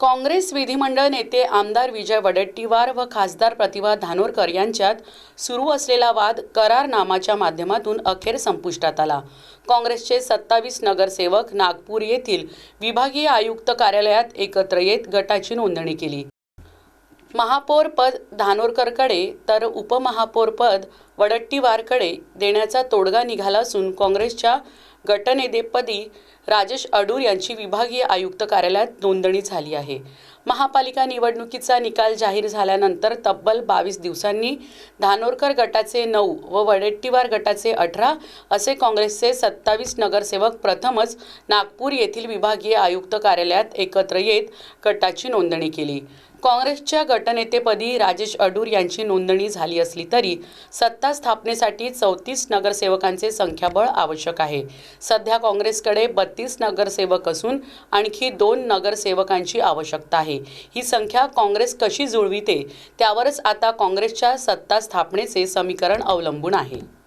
काँग्रेस विधिमंडळ नेते आमदार विजय वडेट्टीवार व खासदार प्रतिभा धानोरकर यांच्यात सुरू असलेला वाद करारनामाच्या माध्यमातून अखेर संपुष्टात आला. काँग्रेसचे सत्तावीस नगरसेवक नागपूर येथील विभागीय आयुक्त कार्यालयात एकत्र येत गटाची नोंदणी केली. महापौर पद धानोरकरकडे तर उपमहापौर पद वडट्टीवारकडे देण्याचा तोडगा निघाला असून काँग्रेसच्या गटनेतेपदी राजेश अडूर यांची विभागीय आयुक्त कार्यालयात नोंदणी झाली आहे. महापालिका निवडणुकीचा निकाल जाहीर झाल्यानंतर तब्बल बावीस दिवसांनी धानोरकर गटाचे नऊ व वडेट्टीवार गटाचे अठरा असे काँग्रेसचे सत्तावीस नगरसेवक प्रथमच नागपूर येथील विभागीय आयुक्त कार्यालयात एकत्र येत गटाची नोंदणी केली. काँग्रेसच्या गटनेतेपदी राजेश अडूर यांची नोंदणी झाली असली तरी सत्ता स्थापनेसाठी चौतीस नगरसेवकांचे संख्याबळ आवश्यक आहे. सध्या काँग्रेसकडे बत्तीस नगरसेवक असून आणखी दोन नगरसेवकांची आवश्यकता आहे. ही संख्या काँग्रेस कशी जुळविते? त्यावरच आता काँग्रेसच्या सत्ता स्थापनेचे समीकरण अवलंबून आहे.